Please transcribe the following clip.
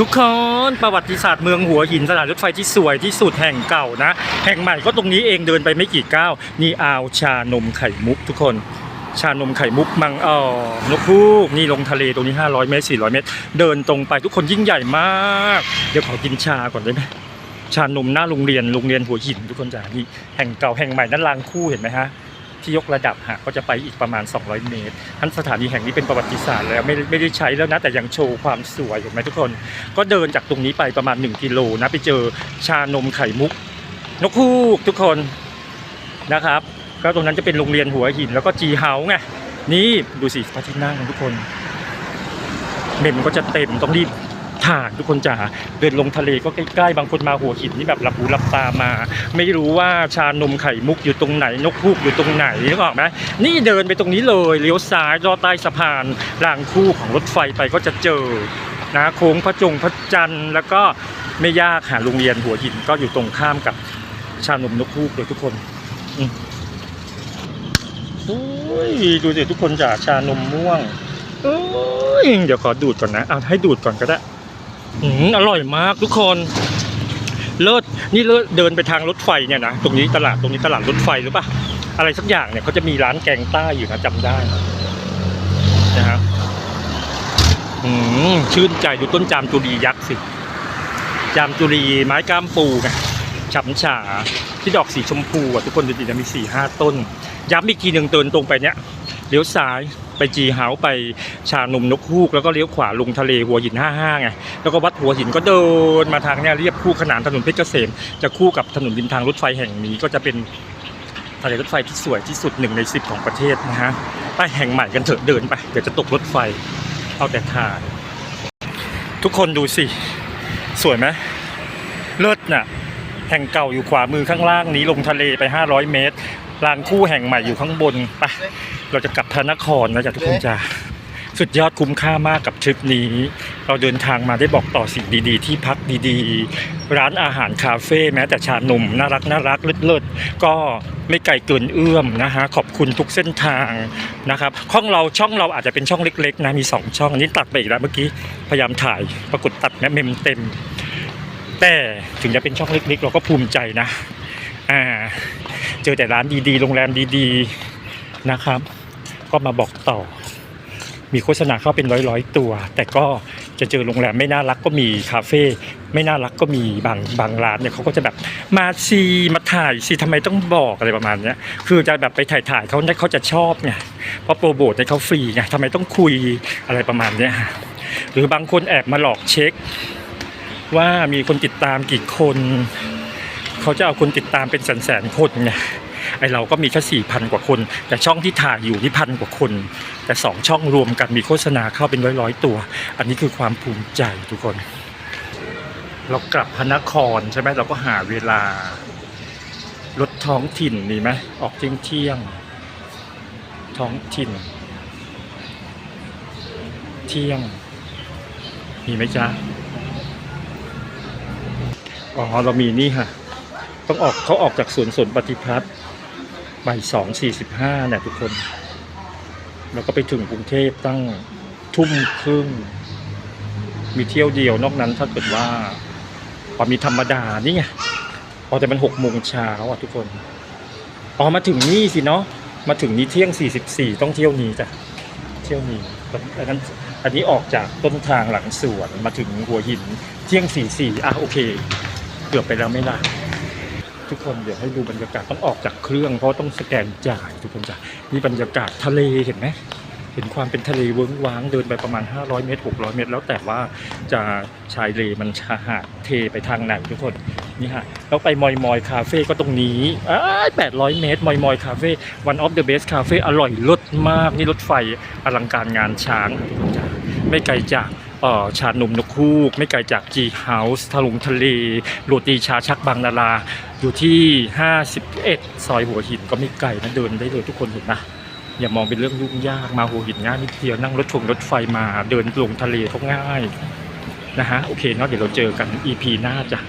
ทุกคนประวัติศาสตร์เมืองหัวหินสถานรถไฟที่สวยที่สุดแห่งเก่านะ แห่งใหม่ก็ตรงนี้เองเดินไปไม่กี่ก้าวนี่อาวชานมไข่มุกทุกคน ชานมไข่มุกมังเออนกฮูกนี่ลงทะเลตรงนี้ 500 เมตร 400 เมตร เดินตรงไปทุกคนยิ่งใหญ่มาก เดี๋ยวขอกินชาก่อนได้ไหมชานมหน้าโรงเรียนโรงเรียนหัวหินทุกคนจ้านี่แห่งเก่าแห่งใหม่นั่นรางคู่เห็นไหมฮะ ที่ยกระดับฮะก็จะไปอีกประมาณ 200 เมตรทั้นสถานีแห่งนี้เป็นประวัติศาสตร์แล้วไม่ไม่ได้ใช้แล้วนะแต่ยังโชว์ความสวยเห็นไหมทุกคน ก็เดินจากตรงนี้ไปประมาณ 1 กิโลนะไปเจอชานมไข่มุก นกฮูกทุกคนนะครับ ก็ตรงนั้นจะเป็นโรงเรียนหัวหินแล้วก็จีเฮาไงนี่ดูสิพระที่นั่งทุกคนเมมก็จะเต็มต้องรีบ ถานทุกคนจ๋าเดินลงทะเลก็ใกล้ๆ บางคนมาหัวหินนี่แบบหลับหูหลับตามา ไม่รู้ว่าชานมไข่มุกอยู่ตรงไหนนกฮูกอยู่ตรงไหนนึกออกไหมนี่เดินไปตรงนี้เลยเลี้ยวซ้ายลอใต้สะพานรางคู่ของรถไฟไปก็จะเจอนะโค้งพระจงพระจันทร์แล้วก็ไม่ยากหาโรงเรียนหัวหินก็อยู่ตรงข้ามกับชานมนกฮูกเลยทุกคนอืมโอ้ยดูสิทุกคนจ๋าชานมม่วงเอ้ยเดี๋ยวขอดูดก่อนนะเอาให้ดูดก่อนก็ได้ อืมอร่อยมากทุกคนเลิศนี่เลิศเดินไปทางรถไฟเนี่ยนะตรงนี้ตลาดตรงนี้ตลาดรถไฟหรือปะอะไรสักอย่างเนี่ยเขาจะมีร้านแกงใต้อยู่นะจำได้นะครับอืมชื่นใจดูต้นจามจุรียักษ์สิจามจุรีไม้ก้ามปูไงฉำฉาที่ดอกสีชมพูอะทุกคนดูดินะมีสี่ห้าต้น ย้ำอีกทีหนึ่งเดินตรงไปเนี้ยเลี้ยวซ้าย ไปจีเฮาไปชานมนกฮูกแล้วก็เลี้ยวขวาลงทะเลหัวหิน 55 ไง แล้วก็วัดหัวหินก็เดินมาทางเนี้ยเรียบคู่ขนานถนนเพชรเกษม จะคู่กับถนนริมทางรถไฟแห่งนี้ก็จะเป็นทะเลรถไฟที่สวยที่สุดหนึ่งในสิบของประเทศนะฮะไปแห่งใหม่กันเถอะเดินไปเดี๋ยวจะตกรถไฟเอาแต่ถ่ายทุกคนดูสิ สวยไหมเลิศน่ะแห่งเก่าอยู่ขวามือข้างล่างนี้ลงทะเลไป 500 เมตร รางคู่แห่งใหม่อยู่ข้างบนไปเราจะกลับพระนครนะจ๊ะทุกคนจ้าสุดยอดคุ้มค่ามากกับทริปนี้ เราเดินทางมาได้บอกต่อสิ่งดีๆ ที่พักดีๆ ร้านอาหารคาเฟ่แม้แต่ชาหนุ่มน่ารักน่ารักเลิศๆก็ไม่ไกลเกินเอื้อมนะฮะขอบคุณทุกเส้นทางนะครับช่องเราช่องเราอาจจะเป็นช่องเล็ก ๆ นะมีสองช่องอันนี้ตัดไปอีกแล้วเมื่อกี้พยายามถ่ายปรากฏตัดแมเมมเต็ม แต่ถึงจะเป็นช่องเล็กๆ เราก็ภูมิใจนะอ่า เจอแต่ร้านดีๆ โรงแรมดีๆนะครับ ก็มาบอกต่อ มีโฆษณาเข้าเป็นร้อยๆตัว แต่ก็จะเจอโรงแรมไม่น่ารักก็มีคาเฟ่ไม่น่ารักก็มีบางบางร้านเนี่ยเขาก็จะแบบมาซีมาถ่ายสิทำไมต้องบอกอะไรประมาณเนี้ยคือจะแบบไปถ่ายถ่ายเขาเนี่ยเขาจะชอบไงเพราะโปรโมทในเขาฟรีไงทำไมต้องคุยอะไรประมาณเนี้ยหรือบางคนแอบมาหลอกเช็ค ว่ามีคนติดตามกี่คน เขาจะเอาคนติดตามเป็นแสนแสนคนไงไอเราก็มีแค่สี่พันกว่าคน แต่ช่องที่ถ่ายอยู่นี่พันกว่าคน แต่สองช่องรวมกันมีโฆษณาเข้าเป็นร้อยร้อยๆตัว อันนี้คือความภูมิใจทุกคน เรากลับพระนครใช่ไหมเราก็หาเวลารถท้องถิ่นมีไหมออกเที่ยงเที่ยงท้องถิ่น เที่ยง มีไหมจ๊ะอ๋อเรามีนี่ค่ะ ต้องออกเขาออกจากสวนสนปฏิพัฒน์บ่ายสองสี่สิบห้าเนี่ยทุกคน แล้วก็ไปถึงกรุงเทพตั้งทุ่มครึ่ง มีเที่ยวเดียวนอกนั้นถ้าเกิดว่าพอมีธรรมดานี่ไงพอแต่มันหกโมงเช้าอะทุกคนอ๋อมาถึงนี่สิเนาะมาถึงนี้เที่ยงสี่สิบสี่ต้องเที่ยวนี้จ้ะเที่ยวนี้อันนั้นอันนี้ออกจากต้นทางหลังสวนมาถึงหัวหินเที่ยงสี่สี่อะโอเค เกือบไปแล้วไม่ล่ะ ทุกคนเดี๋ยวให้ดูบรรยากาศต้องออกจากเครื่องเพราะต้องสแกนจ่ายทุกคนจ้ะนี่บรรยากาศทะเลเห็นไหมเห็นความเป็นทะเลเวิ้งว้างเดินไปประมาณ 500 เมตร 600 เมตร แล้วแต่ว่าจะชายเลมันชาหาดเทไปทางไหนทุกคนนี่ฮะแล้วไปมอยมอยคาเฟ่ก็ตรงนี้อ้าย800 เมตร มอยมอยคาเฟ่ one of the best คาเฟ่อร่อยลิศมาก นี่รถไฟอลังการงานช้างทุกคนจ้ะไม่ไกลจาก ชานมนกคูก ไม่ไกลจากจีเฮาส์ทะลงทะเลโรตีชาชักบางนาราอยู่ที่ 51 ซอยหัวหินก็ไม่ไกลนะเดินได้เลยทุกคนเห็นนะอย่ามองเป็นเรื่องยุ่งยากมาหัวหินง่ายนิดเดียวนั่งรถชงรถไฟมาเดินลงทะเลก็ง่ายนะฮะโอเคเนาะเดี๋ยวเราเจอกัน EP หน้าจ้ะ